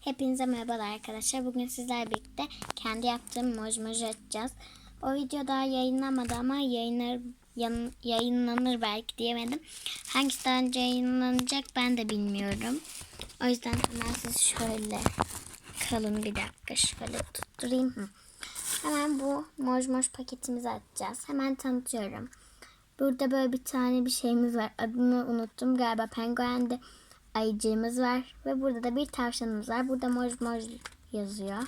Hepinize merhabalar arkadaşlar. Bugün sizlerle birlikte kendi yaptığım moj moju açacağız. O video daha yayınlanmadı ama yayınlar, yayınlanır belki diyemedim. Hangisi daha önce yayınlanacak ben de bilmiyorum. O yüzden hemen siz şöyle kalın bir dakika şöyle tutturayım. Hemen bu moj moj paketimizi açacağız. Hemen tanıtıyorum. Burada böyle bir tane bir şeyimiz var. Adını unuttum. Galiba penguende ayıcığımız var. Ve burada da bir tavşanımız var. Burada moj moj yazıyor.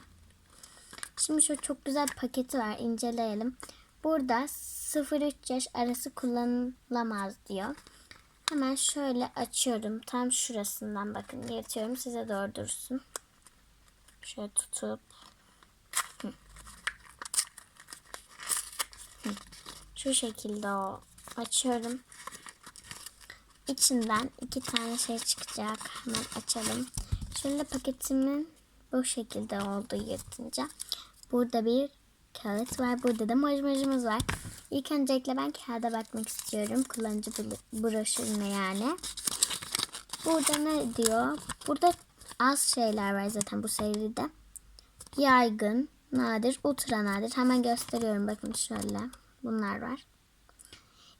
Şimdi şu çok güzel paketi var. İnceleyelim. Burada 0-3 yaş arası kullanılamaz diyor. Hemen şöyle açıyorum. Tam şurasından bakın. Yırtıyorum. Size doğru dursun. Şöyle tutup. Şu şekilde o. Açıyorum. İçinden iki tane şey çıkacak. Hemen açalım. Şöyle paketimin bu şekilde olduğu yırtınca. Burada bir kağıt var. Burada da mojmojumuz var. İlk öncelikle ben kağıda bakmak istiyorum. Kullanıcı bro- broşürüne yani. Burada ne diyor? Burada az şeyler var zaten bu seride. Yaygın, nadir, ultra nadir. Hemen gösteriyorum. Bakın şöyle. Bunlar var.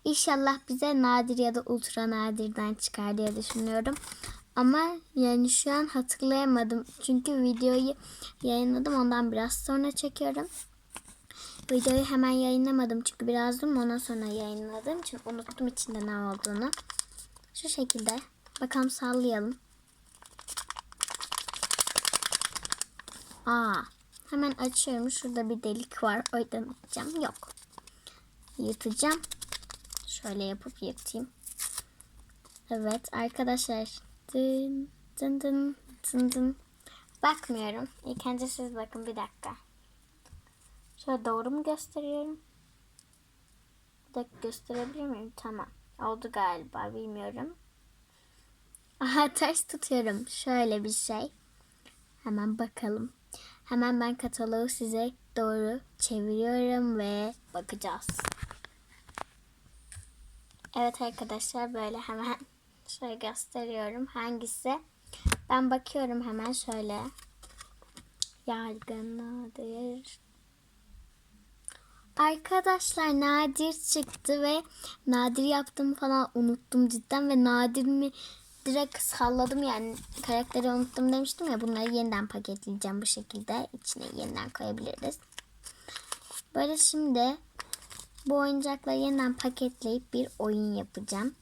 İnşallah bize nadir ya da ultra nadirden çıkar diye düşünüyorum. Ama yani şu an hatırlayamadım. Çünkü videoyu yayınladım. Ondan biraz sonra çekiyorum. Videoyu hemen yayınlamadım. Çünkü biraz durdum. Ondan sonra yayınladığım için unuttum içinde ne olduğunu. Şu şekilde. Bakalım sallayalım. Aa, hemen açıyorum. Şurada bir delik var. O yüzden açacağım. Yok. Yırtacağım. Şöyle yapıp yırtayım. Evet arkadaşlar. Dın dın dın dın dın. Bakmıyorum. İlk önce siz bakın bir dakika. Şöyle doğru mu gösteriyorum? Bir dakika gösterebilir miyim? Tamam. Oldu galiba bilmiyorum. Aha ters tutuyorum. Şöyle bir şey. Hemen bakalım. Hemen ben kataloğu size doğru çeviriyorum ve bakacağız. Evet arkadaşlar böyle hemen şöyle gösteriyorum. Hangisi? Ben bakıyorum hemen şöyle. Yaygın nadir. Arkadaşlar nadir çıktı ve nadir yaptım falan unuttum cidden ve nadir mi direkt salladım yani karakteri unuttum demiştim ya bunları yeniden paketleyeceğim bu şekilde içine yeniden koyabiliriz. Böyle şimdi bu oyuncakları yeniden paketleyip bir oyun yapacağım.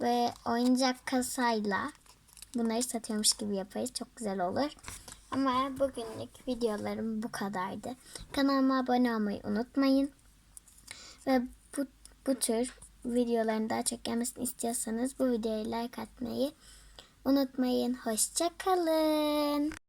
Ve oyuncak kasayla bunları satıyormuş gibi yaparız. Çok güzel olur. Ama bugünlük videolarım bu kadardı. Kanalıma abone olmayı unutmayın. Ve bu, bu tür videoların daha çok gelmesini istiyorsanız bu videoya like atmayı unutmayın. Hoşçakalın.